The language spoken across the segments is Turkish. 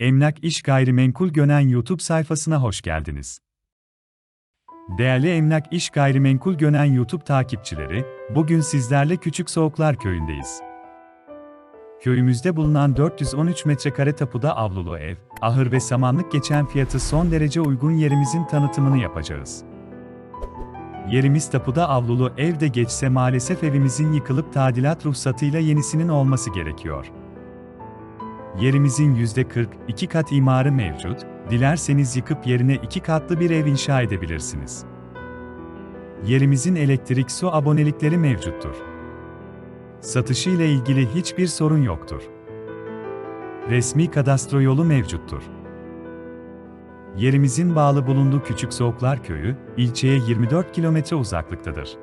Emlak İş Gayrimenkul Gönen YouTube sayfasına hoş geldiniz. Değerli Emlak İş Gayrimenkul Gönen YouTube takipçileri, bugün sizlerle Küçük Soğuklar Köyü'ndeyiz. Köyümüzde bulunan 413 metrekare tapuda avlulu ev, ahır ve samanlık geçen fiyatı son derece uygun yerimizin tanıtımını yapacağız. Yerimiz tapuda avlulu evde geçse maalesef evimizin yıkılıp tadilat ruhsatıyla yenisinin olması gerekiyor. Yerimizin %40, iki kat imarı mevcut, dilerseniz yıkıp yerine iki katlı bir ev inşa edebilirsiniz. Yerimizin elektrik su abonelikleri mevcuttur. Satışı ile ilgili hiçbir sorun yoktur. Resmi kadastro yolu mevcuttur. Yerimizin bağlı bulunduğu Küçük Soğuklar Köyü, ilçeye 24 kilometre uzaklıktadır.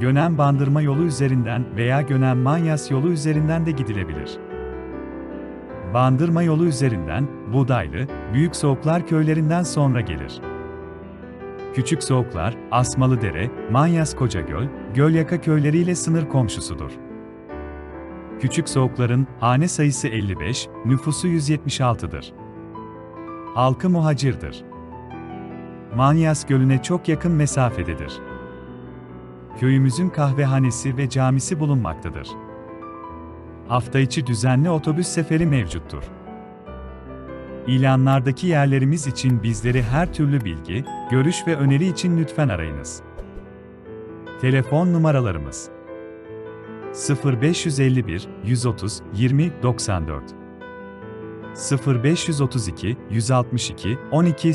Gönen Bandırma yolu üzerinden veya Gönen Manyas yolu üzerinden de gidilebilir. Bandırma yolu üzerinden, Buğdaylı, Büyük Soğuklar köylerinden sonra gelir. Küçük Soğuklar, Asmalıdere, Manyas Kocagöl, Gölyaka köyleriyle sınır komşusudur. Küçük Soğuklar'ın hane sayısı 55, nüfusu 176'dır. Halkı muhacirdir. Manyas Gölü'ne çok yakın mesafededir. Köyümüzün kahvehanesi ve camisi bulunmaktadır. Hafta içi düzenli otobüs seferi mevcuttur. İlanlardaki yerlerimiz için bizleri her türlü bilgi, görüş ve öneri için lütfen arayınız. Telefon numaralarımız 0551 130 20 94 0532 162 12